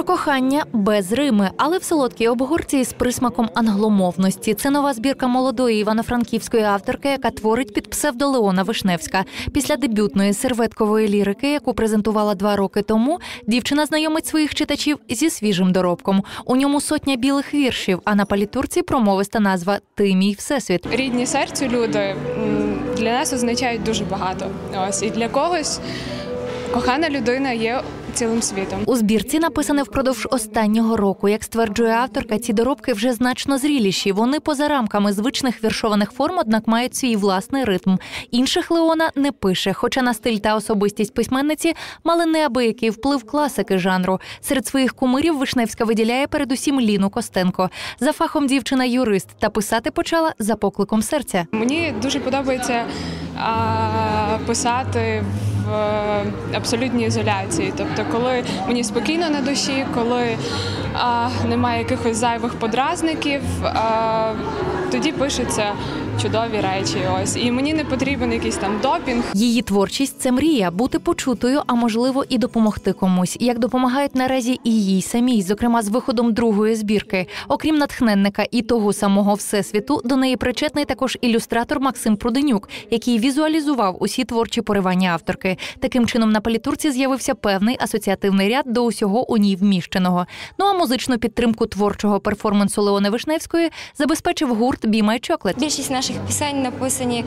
Про кохання без Рими, але в солодкій обгорці з присмаком англомовності. Це нова збірка молодої івано-франківської авторки, яка творить під псевдолеона Вишневська. Після дебютної серветкової лірики, яку презентувала два роки тому, дівчина знайомить своїх читачів зі свіжим доробком. У ньому сотня білих віршів, а на палітурці промовиста назва Ти мій всесвіт. рідні серцю люди для нас означають дуже багато. Ось і для когось кохана людина є цілим світом. У збірці написане впродовж останнього року. Як стверджує авторка, ці доробки вже значно зріліші. Вони поза рамками звичних віршованих форм, однак мають свій власний ритм. Інших Леона не пише, хоча на стиль та особистість письменниці мали неабиякий вплив класики жанру. Серед своїх кумирів Вишневська виділяє передусім Ліну Костенко. За фахом дівчина юрист та писати почала за покликом серця. Мені дуже подобається а, писати в е, абсолютній ізоляції. Тобто, коли мені спокійно на душі, коли немає якихось зайвих подразників, тоді пишуться чудові речі. Ось і мені не потрібен якийсь там допінг. Її творчість це мрія бути почутою, а можливо і допомогти комусь, як допомагають наразі і їй самій, зокрема з виходом другої збірки. Окрім натхненника і того самого всесвіту, до неї причетний також ілюстратор Максим Пруденюк, який візуалізував усі творчі поривання авторки. Таким чином на палітурці з'явився певний асоціативний ряд до усього у ній вміщеного. Ну а музичну підтримку творчого перформансу Леони Вишневської забезпечив гурт «Be My Chocolate». Більшість наших пісень написані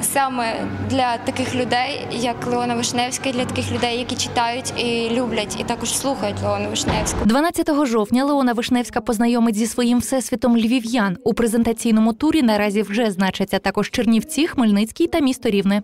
саме для таких людей, як Леона Вишневська, для таких людей, які читають і люблять, і також слухають Леону Вишневську. 12 жовтня Леона Вишневська познайомить зі своїм всесвітом львів'ян. У презентаційному турі наразі вже значаться також Чернівці, Хмельницький та місто Рівне.